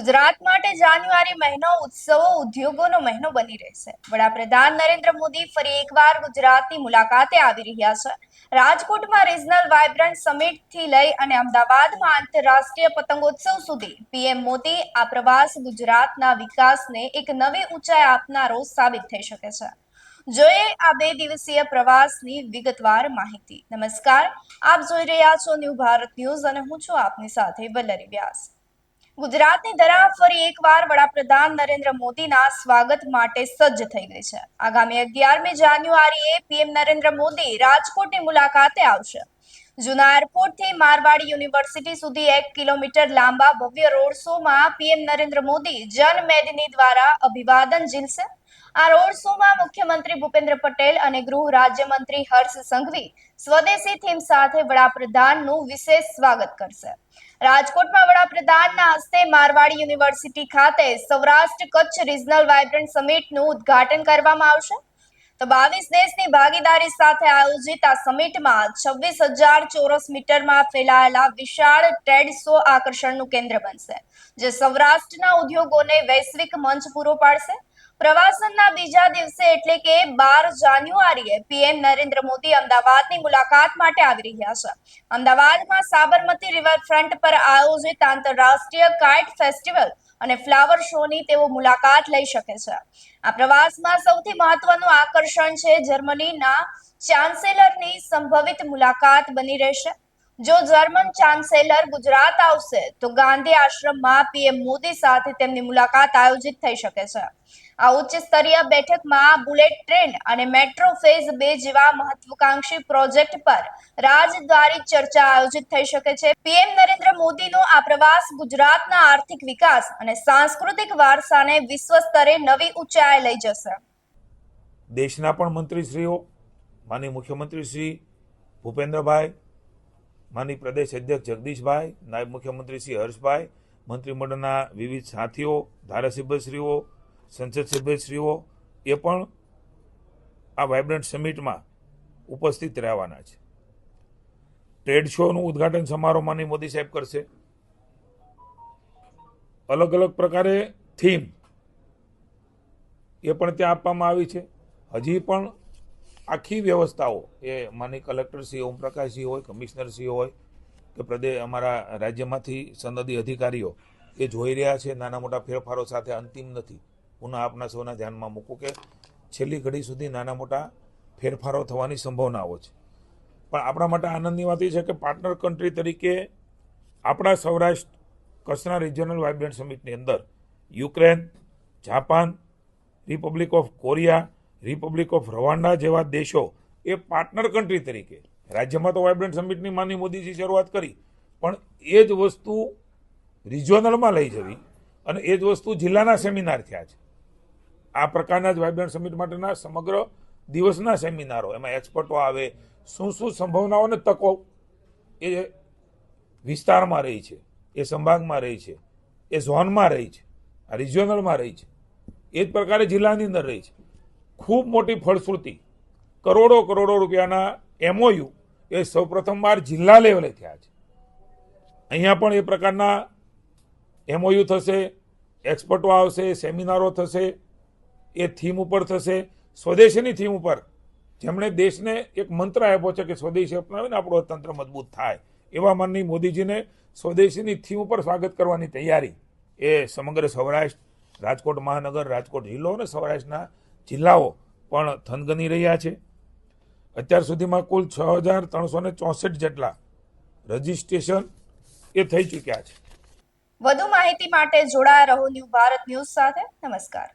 ગુજરાત માટે જાન્યુઆરી મહિનો ઉત્સવો, ઉદ્યોગોનો મહિનો બની રહેશે. વડાપ્રધાન નરેન્દ્ર મોદી ફરી એકવાર ગુજરાતની મુલાકાતે આવી રહ્યા છે. રાજકોટમાં રિજનલ વાઇબ્રન્ટ સમિટથી લઈ અને અમદાવાદમાં આંતરરાષ્ટ્રીય પતંગોત્સવ સુધી પીએમ મોદી આ પ્રવાસ ગુજરાતના વિકાસને એક નવી ઊંચાઈ આપનારો સાબિત થઈ શકે છે. જોઈએ આ બે દિવસીય પ્રવાસની વિગતવાર માહિતી. નમસ્કાર. આપ જોઈ રહ્યા છો ન્યૂ ભારત ન્યૂઝ અને હું છું આપની સાથે વલ્લરી વ્યાસ. ગુજરાતની ધરા ફરી એકવાર વડાપ્રધાન નરેન્દ્ર મોદીના સ્વાગત માટે સજ્જ થઈ ગઈ છે. આગામી અગિયારમી જાન્યુઆરીએ પીએમ નરેન્દ્ર મોદી રાજકોટની મુલાકાતે આવશે. જૂના એરપોર્ટથી મારવાડી યુનિવર્સિટી સુધી એક કિલોમીટર લાંબા ભવ્ય રોડ શોમાં પીએમ નરેન્દ્ર મોદી જન મેદની દ્વારા અભિવાદન ઝીલશે. આ રોડ શોમાં મુખ્યમંત્રી ભૂપેન્દ્ર પટેલ અને ગૃહ રાજ્યમંત્રી હર્ષ સંઘવી સ્વદેશી થીમ સાથે વડાપ્રધાનનું વિશેષ સ્વાગત કરશે. રાજકોટમાં વડાપ્રધાનના હસ્તે મારવાડી યુનિવર્સિટી ખાતે સૌરાષ્ટ્ર કચ્છ રિજનલ વાઇબ્રન્ટ સમિટનું ઉદ્ઘાટન કરવામાં આવશે. તો બાવીસ દેશની ભાગીદારી સાથે આયોજિત આ સમિટમાં છવ્વીસ હજાર ચોરસ મીટરમાં ફેલાયેલા વિશાળ ટ્રેડ શો આકર્ષણનું કેન્દ્ર બનશે, જે સૌરાષ્ટ્રના ઉદ્યોગોને વૈશ્વિક મંચ પૂરો પાડશે. પ્રવાસનના બીજા દિવસે એટલે કે બાર જાન્યુઆરીએ પીએમ નરેન્દ્ર મોદી અમદાવાદની મુલાકાત માટે આવી રહ્યા છે. અમદાવાદમાં સાબરમતી રિવરફ્રન્ટ પર આયોજિત આંતરરાષ્ટ્રીય કાઇટ ફેસ્ટિવલ અને ફ્લાવર શોની તેઓ મુલાકાત લઈ શકે છે. આ પ્રવાસમાં સૌથી મહત્વનું આકર્ષણ છે જર્મનીના ચાન્સેલરની સંભવિત મુલાકાત બની રહેશે. જો જર્મન ચાન્સેલર ગુજરાત આવશે, તો ગાંધી આશ્રમમાં પીએમ મોદી સાથે તેમની મુલાકાત આયોજિત થઈ શકે છે. આ ઉચ્ચ સ્તરીય બેઠકમાં બુલેટ ટ્રેન અને મેટ્રો ફેઝ બે જેવા મહત્વકાંક્ષી પ્રોજેક્ટ પર રાજદ્વારી ચર્ચા આયોજિત થઈ શકે છે. પીએમ નરેન્દ્ર મોદીનો આ પ્રવાસ ગુજરાતના આર્થિક વિકાસ અને સાંસ્કૃતિક વારસાને વિશ્વ સ્તરે નવી ઊંચાઈ લઈ જશે. દેશના પણ મંત્રીશ્રીઓ માની મુખ્યમંત્રી શ્રી ભૂપેન્દ્રભાઈ માની પ્રદેશ અધ્યક્ષ જગદીશભાઈ, નાયબ મુખ્યમંત્રી શ્રી હર્ષભાઈ, મંત્રીમંડળના વિવિધ સાથીઓ, ધારાસભ્યશ્રીઓ, સંસદ સભ્યશ્રીઓ એ પણ આ વાઇબ્રન્ટ સમિટમાં ઉપસ્થિત રહેવાના છે. ટ્રેડ શોનું ઉદ્ઘાટન સમારોહ માની મોદી સાહેબ કરશે. અલગ અલગ પ્રકારે થીમ એ પણ ત્યાં આપવામાં આવી છે. હજી પણ આખી વ્યવસ્થાઓ, એ માની કલેક્ટરશ્રી ઓમપ્રકાશજી હોય કમિશનરશ્રી હોય, કે પ્રદેશ અમારા રાજ્યમાંથી સનદી અધિકારીઓ, એ જોઈ રહ્યા છે, નાના મોટા ફેરફારો સાથે અંતિમ નથી. પુનઃ આપના સૌના ધ્યાનમાં મૂકું કે છેલ્લી ઘડી સુધી નાના મોટા ફેરફારો થવાની સંભાવનાઓ છે. પણ આપણા માટે આનંદની વાત એ છે કે પાર્ટનર કન્ટ્રી તરીકે આપણા સૌરાષ્ટ્ર કચ્છના રિજનલ વાઇબ્રન્ટ સમિટની અંદર Ukraine, Japan, republic of Korea republic of Rwanda જેવા દેશો એ પાર્ટનર કન્ટ્રી તરીકે. રાજ્યમાં તો વાઇબ્રન્ટ સમિટની માની મોદીજી શરૂઆત કરી, પણ એ જ વસ્તુ રિજિયોનલમાં લઈ જવી અને એ જ વસ્તુ જિલ્લાના સેમિનાર થયા છે. આ પ્રકારના જ વાઇબ્રન્ટ સમિટ માટેના સમગ્ર દિવસના સેમિનારો, એમાં એક્સપર્ટો આવે, શું શું સંભાવનાઓ અને તકો એ વિસ્તારમાં રહી છે, એ સંભાગમાં રહી છે, એ ઝોનમાં રહી છે, આ રિજિયોનલમાં રહી છે, એ જ પ્રકારે જિલ્લાની અંદર રહી છે. ખૂબ મોટી ફળશ્રુતિ. કરોડો કરોડો રૂપિયાના એમઓયુ એ સૌપ્રથમવાર જિલ્લા લેવલે થયા છે. અહીંયા પણ એ પ્રકારના એમઓયુ થશે, એક્સપર્ટો આવશે, સેમિનારો થશે, એ થીમ ઉપર થશે. સ્વદેશીની થીમ ઉપર જેમણે દેશને એક મંત્ર આપ્યો છે કે સ્વદેશી અપનાવીને આપણું તંત્ર મજબૂત થાય. એવા માનની મોદીજીને સ્વદેશીની થીમ ઉપર સ્વાગત કરવાની તૈયારી એ સમગ્ર સૌરાષ્ટ્ર, રાજકોટ મહાનગર, રાજકોટ જિલ્લો અને સૌરાષ્ટ્રના જિલ્લાઓ પણ થનગની રહ્યા છે. અત્યાર સુધીમાં કુલ છ હજાર ત્રણસો ને ચોસઠ જેટલા રજીસ્ટ્રેશન એ થઈ ચૂક્યા છે. વધુ માહિતી માટે જોડાયા રહો ન્યૂ ભારત ન્યૂઝ સાથે. નમસ્કાર.